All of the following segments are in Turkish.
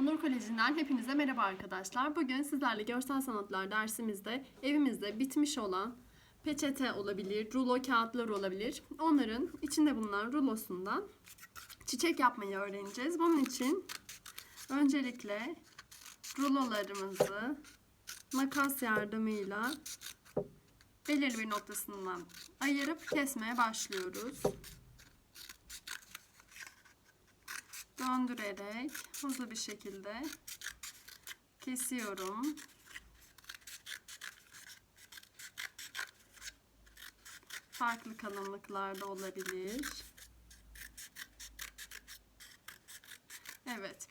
Onur Koleji'nden hepinize merhaba arkadaşlar. Bugün sizlerle görsel sanatlar dersimizde evimizde bitmiş olan peçete olabilir, rulo kağıtlar olabilir. Onların içinde bulunan rulosundan çiçek yapmayı öğreneceğiz. Bunun için öncelikle rulolarımızı makas yardımıyla belirli bir noktasından ayırıp kesmeye başlıyoruz. Döndürerek hızlı bir şekilde kesiyorum. Farklı kalınlıklarda olabilir. Evet.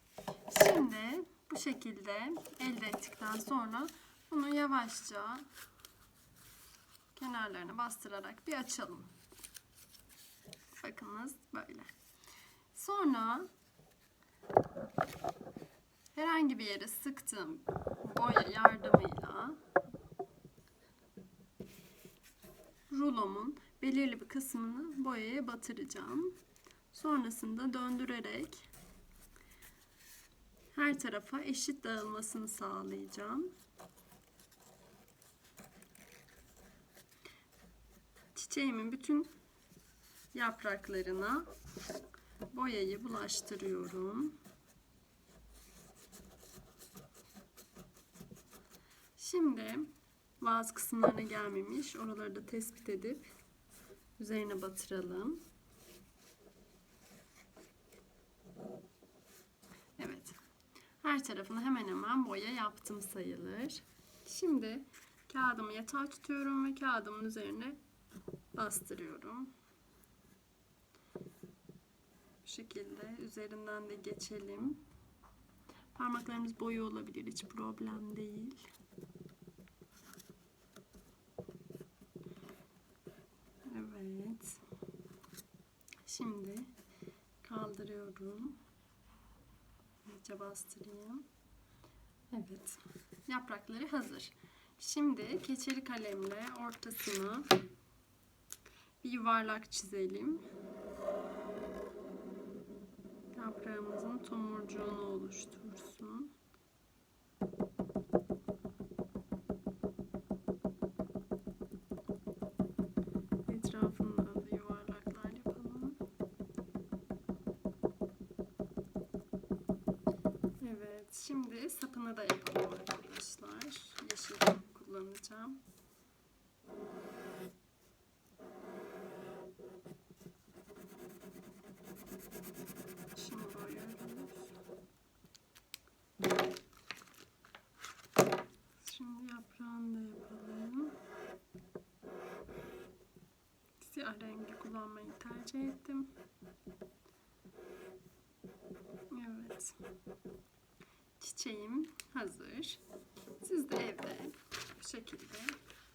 Şimdi bu şekilde elde ettikten sonra bunu yavaşça kenarlarına bastırarak bir açalım. Bakınız böyle. Sonra herhangi bir yere sıktığım boya yardımıyla rulomun belirli bir kısmını boyaya batıracağım. Sonrasında döndürerek her tarafa eşit dağılmasını sağlayacağım. Çiçeğimin bütün yapraklarına boyayı bulaştırıyorum. Şimdi bazı kısımlarına gelmemiş. Oraları da tespit edip üzerine batıralım. Evet. Her tarafını hemen hemen boya yaptım sayılır. Şimdi kağıdımı yatağa tutuyorum ve kağıdımın üzerine bastırıyorum. Bu şekilde üzerinden de geçelim. Parmaklarımız boyu olabilir. Hiç problem değil. Evet. Şimdi kaldırıyorum. İyice bastırayım. Evet. Yaprakları hazır. Şimdi keçeli kalemle ortasına bir yuvarlak çizelim. Yaprağımızın tomurcuğunu oluştursun. Şimdi sapını da yapalım arkadaşlar. Yeşil kullanacağım. Şimdi boyuyoruz. Da yapalım. Siyah rengi kullanmayı tercih ettim. Evet. Çiçeğim hazır. Siz de evde bu şekilde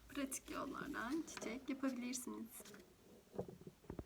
pratik yollardan çiçek yapabilirsiniz.